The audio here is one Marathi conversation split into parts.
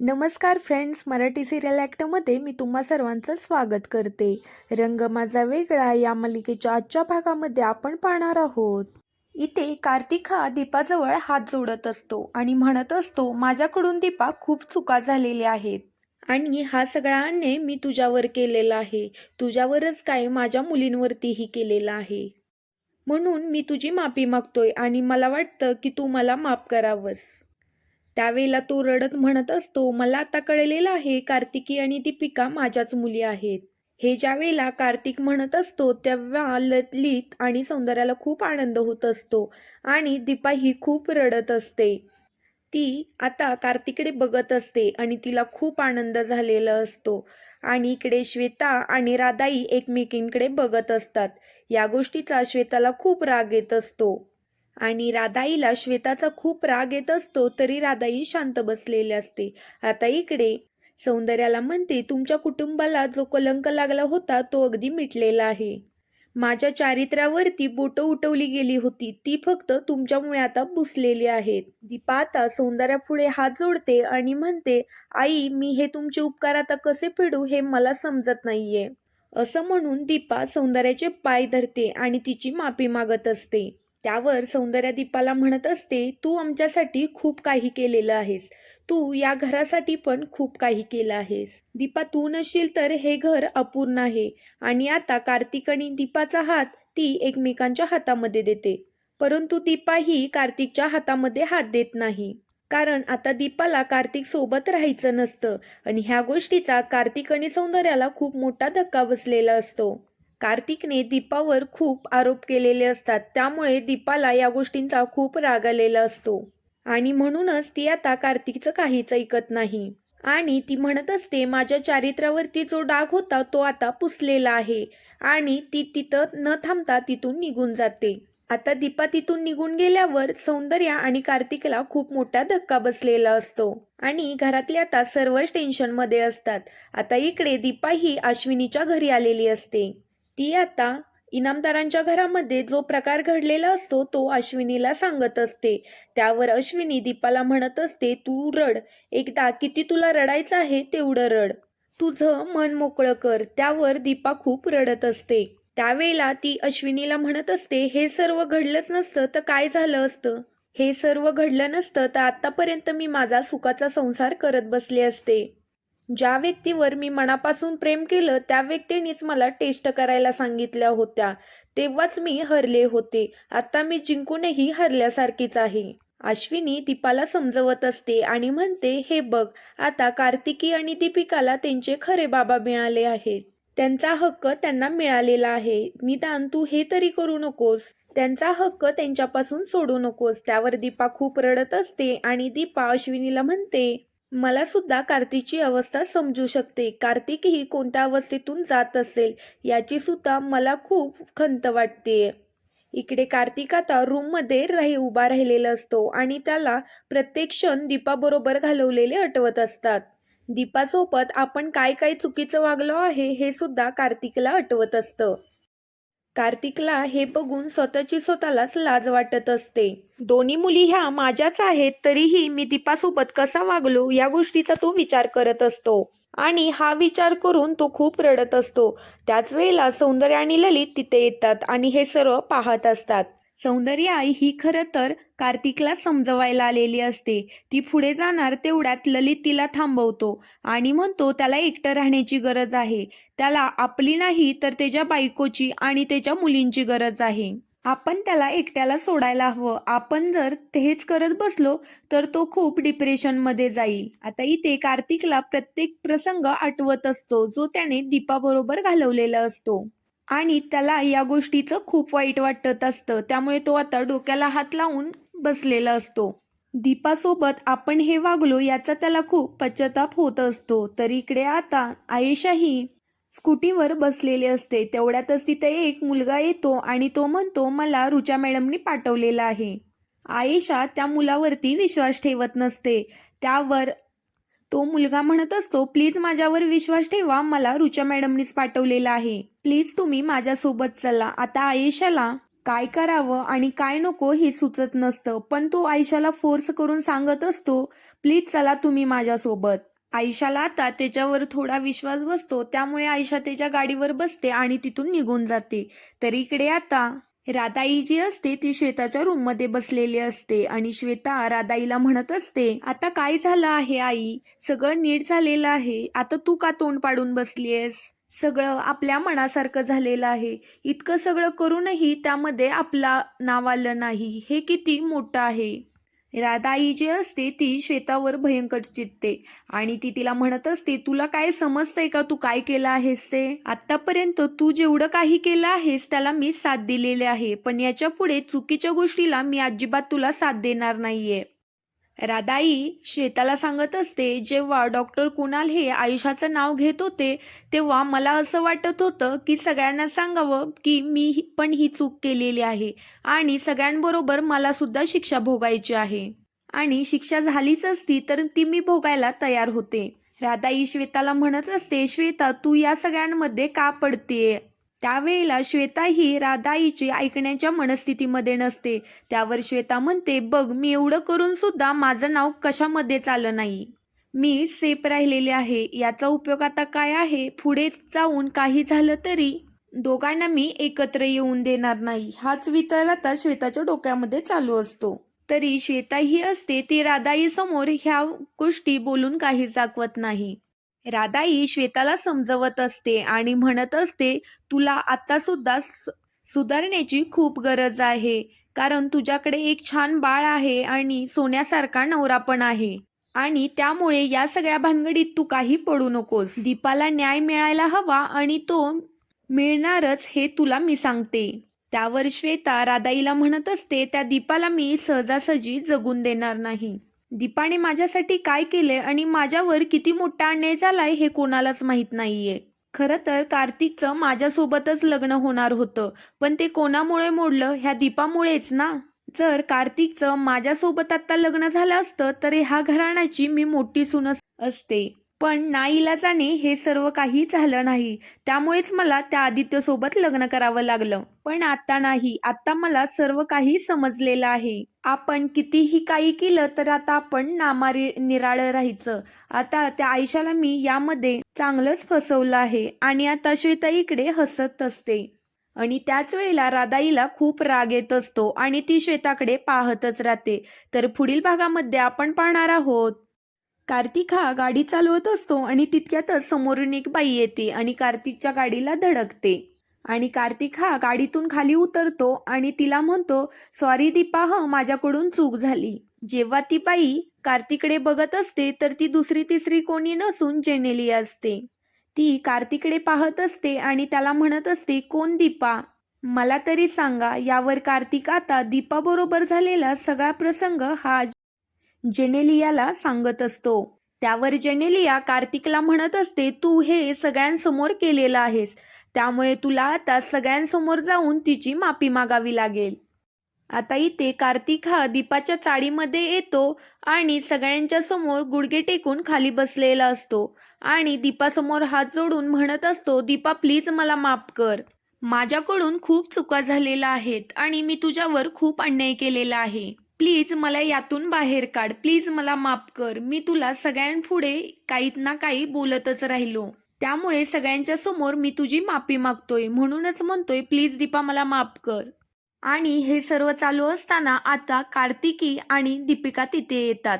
नमस्कार फ्रेंड्स मराठी सिरियल ॲक्टमध्ये मी तुम्हा सर्वांचं स्वागत करते. रंग माझा वेगळा या मालिकेच्या आजच्या भागामध्ये आपण पाहणार आहोत. इथे कार्तिक हा दीपाजवळ हात जोडत असतो आणि म्हणत असतो माझ्याकडून दीपा खूप चुका झालेल्या आहेत. आणि हा सगळा अन्याय मी तुझ्यावर केलेला आहे. तुझ्यावरच काय माझ्या मुलींवरतीही केलेला आहे. म्हणून मी तुझी माफी मागतोय आणि मला वाटतं की तू मला माफ करावंस. त्यावेळेला तो रडत म्हणत असतो मला आता कळलेलं आहे कार्तिकी आणि दीपिका माझ्याच मुली आहेत. हे ज्या वेळेला कार्तिक म्हणत असतो तेव्हा ललित आणि सौंदर्याला खूप आनंद होत असतो आणि दीपा ही खूप रडत असते. ती आता कार्तिकडे बघत असते आणि तिला खूप आनंद झालेला असतो. आणि इकडे श्वेता आणि राधाई एकमेकींकडे बघत असतात. या गोष्टीचा श्वेताला खूप राग येत असतो. आणि राधाईला श्वेताचा खूप राग येत असतो तरी राधाई शांत बसलेली असते. आता इकडे सौंदर्याला म्हणते तुमच्या कुटुंबाला जो कलंक लागला होता तो अगदी मिटलेला आहे. माझ्या चारित्र्यावरती बोटं उठवली गेली होती. ती फक्त तुमच्यामुळे आता भुसलेली आहेत. दीपा आता सौंदर्यापुढे हात जोडते आणि म्हणते आई मी हे तुमचे उपकार आता कसे फेडू हे मला समजत नाहीये. असं म्हणून दीपा सौंदर्याचे पाय धरते आणि तिची माफी मागत असते. त्यावर सौंदर्या दीपाला म्हणत असते तू आमच्यासाठी खूप काही केलेलं आहेस. तू या घरासाठी पण खूप काही केलं आहेस. दीपा तू नसशील तर हे घर अपूर्ण आहे. आणि आता कार्तिक आणि दीपाचा हात ती एकमेकांच्या हातामध्ये देते. परंतु दीपा ही कार्तिकच्या हातामध्ये हात देत नाही. कारण आता दीपाला कार्तिक सोबत राहायचं नसतं. आणि ह्या गोष्टीचा कार्तिक आणि सौंदर्याला खूप मोठा धक्का बसलेला असतो. कार्तिकने दीपावर खूप आरोप केलेले असतात. त्यामुळे दीपाला या गोष्टींचा खूप राग आलेला असतो. आणि म्हणूनच ती आता कार्तिकचं काहीच ऐकत नाही. आणि ती म्हणत असते माझ्या चारित्र्यावरती जो डाग होता तो आता पुसलेला आहे. आणि ती तिथं न थांबता तिथून निघून जाते. आता दीपा तिथून निघून गेल्यावर सौंदर्या आणि कार्तिकला खूप मोठा धक्का बसलेला असतो. आणि घरातले आता सर्वच टेन्शनमध्ये असतात. आता इकडे दीपा ही अश्विनीच्या घरी आलेली असते. ती आता इनामदारांच्या घरामध्ये जो प्रकार घडलेला असतो तो अश्विनीला सांगत असते. त्यावर अश्विनी दीपाला म्हणत असते तू रड. एकदा किती तुला रडायचं आहे तेवढं रड. तुझं मन मोकळं कर. त्यावर दीपा खूप रडत असते. त्यावेळेला ती अश्विनीला म्हणत असते हे सर्व घडलंच नसतं तर काय झालं असतं? हे सर्व घडलं नसतं तर आतापर्यंत मी माझा सुखाचा संसार करत बसले असते. ज्या व्यक्तीवर मी मनापासून प्रेम केलं त्या व्यक्तीनेच मला टेस्ट करायला सांगितल्या होत्या. तेव्हाच मी हरले होते. आता मी जिंकूनही हरल्यासारखीच आहे. अश्विनी दीपाला समजवत असते आणि म्हणते हे बघ आता कार्तिकी आणि दीपिकाला त्यांचे खरे बाबा मिळाले आहेत. त्यांचा हक्क त्यांना मिळालेला आहे. निदान तू हे तरी करू नकोस. त्यांचा हक्क त्यांच्यापासून सोडू नकोस. त्यावर दीपा खूप रडत असते आणि दीपा अश्विनीला म्हणते मला सुद्धा कार्तिकची अवस्था समजू शकते. कार्तिक ही कोणत्या अवस्थेतून जात असेल याची सुद्धा मला खूप खंत वाटते. इकडे कार्तिक आता रूममध्ये राही उभा राहिलेला असतो आणि त्याला प्रत्येक क्षण दीपाबरोबर घालवलेले आठवत असतात. दीपासोबत आपण काय काय चुकीचं वागलो आहे हे सुद्धा कार्तिकला आठवत असतं. कार्तिकला हे बघून स्वतःची स्वतःलाच लाज वाटत असते. दोन्ही मुली ह्या माझ्याच आहेत तरीही मी दीपासोबत कसा वागलो या गोष्टीचा तो विचार करत असतो. आणि हा विचार करून तो खूप रडत असतो. त्याच वेळेला सौंदर्य आणि ललित तिथे येतात आणि हे सर्व पाहत असतात. सौंदर्य आई ही खरं तर कार्तिकला समजवायला आलेली असते. ती पुढे जाणार तेवढ्यात ललित तिला थांबवतो आणि म्हणतो त्याला एकटं राहण्याची गरज आहे. त्याला आपली नाही तर त्याच्या बायकोची आणि त्याच्या मुलींची गरज आहे. आपण त्याला एकट्याला सोडायला हवं. आपण जर हेच करत बसलो तर तो खूप डिप्रेशनमध्ये जाईल. आता इथे कार्तिकला प्रत्येक प्रसंग आठवत असतो जो त्याने दीपाबरोबर घालवलेला असतो. आणि त्याला या गोष्टीचं खूप वाईट वाटत असतं. त्यामुळे तो आता डोक्याला हात लावून बसलेला असतो. दीपासोबत आपण हे वागलो याचा त्याला खूप पश्चाताप होत असतो. तर इकडे आता आयेशाही स्कूटीवर बसलेली असते. तेवढ्यातच तिथे एक मुलगा येतो आणि तो म्हणतो मला रुचा मॅडमनी पाठवलेला आहे. आयेशा त्या मुलावरती विश्वास ठेवत नसते. त्यावर तो मुलगा म्हणत असतो प्लीज माझ्यावर विश्वास ठेवा मला रुचा मॅडमनीच पाठवलेला आहे. प्लीज तुम्ही माझ्यासोबत चला. आता आयेशाला काय करावं आणि काय नको हे सुचत नसतं. पण तो आयशाला फोर्स करून सांगत असतो प्लीज चला तुम्ही माझ्यासोबत. आयशाला आता त्याच्यावर थोडा विश्वास बसतो त्यामुळे आयशा त्याच्या गाडीवर बसते आणि तिथून निघून जाते. तर इकडे आता राधाई जी असते ती श्वेताच्या रूममध्ये बसलेली असते आणि श्वेता राधाईला म्हणत असते आता काय झालं आहे आई? सगळं नीट झालेलं आहे. आता तू का तोंड पाडून बसलीयस? सगळं आपल्या मनासारखं झालेलं आहे. इतकं सगळं करूनही त्यामध्ये आपला नाव आलं नाही. हे किती मोठं आहे. राधाई जी असते ती श्वेतावर भयंकर चित्ते आणि ती तिला म्हणत असते तुला काय समजतंय का तू काय केलं आहेस ते? आतापर्यंत तू जेवढं काही केलं आहेस त्याला मी साथ दिलेले आहे. पण याच्यापुढे चुकीच्या गोष्टीला मी अजिबात तुला साथ देणार नाहीये. राधाई श्वेताला सांगत असते जेव्हा डॉक्टर कुणाल हे आयुष्याचं नाव घेत होते तेव्हा मला असं वाटत होतं की सगळ्यांना सांगावं की मी ही- पण ही चूक केलेली आहे आणि सगळ्यांबरोबर मला सुद्धा शिक्षा भोगायची आहे. आणि शिक्षा झालीच असती तर ती मी भोगायला तयार होते. राधाई श्वेताला म्हणत असते श्वेता तू या सगळ्यांमध्ये का पडतेय? त्यावेळेला श्वेता ही राधाईची ऐकण्याच्या मनस्थितीमध्ये नसते. त्यावर श्वेता म्हणते बघ मी एवढं करून सुद्धा माझं नाव कशामध्ये आलं नाही? मी सेफ राहिलेले आहे. याचा उपयोग आता काय आहे? पुढे जाऊन काही झालं तरी दोघांना मी एकत्र येऊन देणार नाही. हाच विचार आता श्वेताच्या डोक्यामध्ये चालू असतो. तरी श्वेता ही असते ती राधाई समोर ह्या गोष्टी बोलून काही दाखवत नाही. राधाई श्वेताला समजवत असते आणि म्हणत असते तुला आता सुद्धा स- सुधारण्याची खूप गरज आहे कारण तुझ्याकडे एक छान बाळ आहे आणि सोन्यासारखा नवरा पण आहे. आणि त्यामुळे या सगळ्या भानगडीत तू काही पडू नकोस. दीपाला न्याय मिळायला हवा आणि तो मिळणारच हे तुला मी सांगते. त्यावर श्वेता राधाईला म्हणत असते त्या दीपाला मी सहजासहजी जगून देणार नाही. दीपाने माझ्यासाठी काय केलंय आणि माझ्यावर किती मोठा अन्याय झालाय हे कोणालाच माहीत नाहीये. खरं तर कार्तिकचं माझ्यासोबतच लग्न होणार होतं पण ते कोणामुळे मोडलं? ह्या दीपामुळेच ना? जर कार्तिकचं माझ्यासोबत आता लग्न झालं असतं तर ह्या घराण्याची मी मोठी सून असते. पण नाईलाजाने हे सर्व काही झालं नाही. त्यामुळेच मला त्या आदित्य सोबत लग्न करावं लागलं. पण आता नाही. आता मला सर्व काही समजलेलं आहे. आपण कितीही काही केलं तर आता आपण नामारी निराळ राहायचं. आता त्या आयुष्याला मी यामध्ये चांगलंच फसवलं आहे आणि आता श्वेता इकडे हसत असते. आणि त्याच वेळेला राधाईला खूप राग येत असतो आणि ती श्वेताकडे पाहतच राहते. तर पुढील भागामध्ये आपण पाहणार आहोत. कार्तिक हा गाडी चालवत असतो आणि तितक्यातच समोरून एक बाई येते आणि कार्तिकच्या गाडीला धडकते. आणि कार्तिक हा गाडीतून खाली उतरतो आणि तिला म्हणतो सॉरी दीपा ह माझ्याकडून चूक झाली. जेव्हा ती बाई कार्तिकडे बघत असते तर ती दुसरी तिसरी कोणी नसून जेनेली असते. ती कार्तिकडे पाहत असते आणि त्याला म्हणत असते कोण दीपा? मला तरी सांगा यावर कार्तिक आता दीपाबरोबर झालेला सगळा प्रसंग हा जेनेलियाला सांगत असतो. त्यावर जेनेलिया कार्तिकला म्हणत असते तू हे सगळ्यांसमोर केलेलं आहेस. त्यामुळे तुला आता सगळ्यांसमोर जाऊन तिची माफी मागावी लागेल. आता इथे कार्तिक हा दीपाच्या चाळीमध्ये येतो आणि सगळ्यांच्या समोर गुडघे टेकून खाली बसलेला असतो आणि दीपासमोर हात जोडून म्हणत असतो दीपा प्लीज मला माफ कर. माझ्याकडून खूप चुका झालेल्या आहेत आणि मी तुझ्यावर खूप अन्याय केलेला आहे. प्लीज मला यातून बाहेर काढ. प्लीज मला माफ कर. मी तुला सगळ्यांपुढे काही ना काही बोलतच राहिलो. त्यामुळे सगळ्यांच्या समोर मी तुझी माफी मागतोय. म्हणूनच म्हणतोय प्लीज दीपा मला माफ कर. आणि हे सर्व चालू असताना आता कार्तिकी आणि दीपिका तिथे येतात.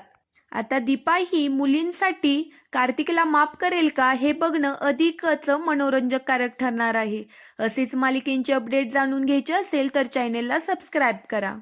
आता दीपा ही मुलींसाठी कार्तिकला माफ करेल का हे बघणं अधिकच मनोरंजक कारक ठरणार आहे. असेच मालिकेंचे अपडेट जाणून घ्यायचे असेल तर चॅनेलला सबस्क्राईब करा.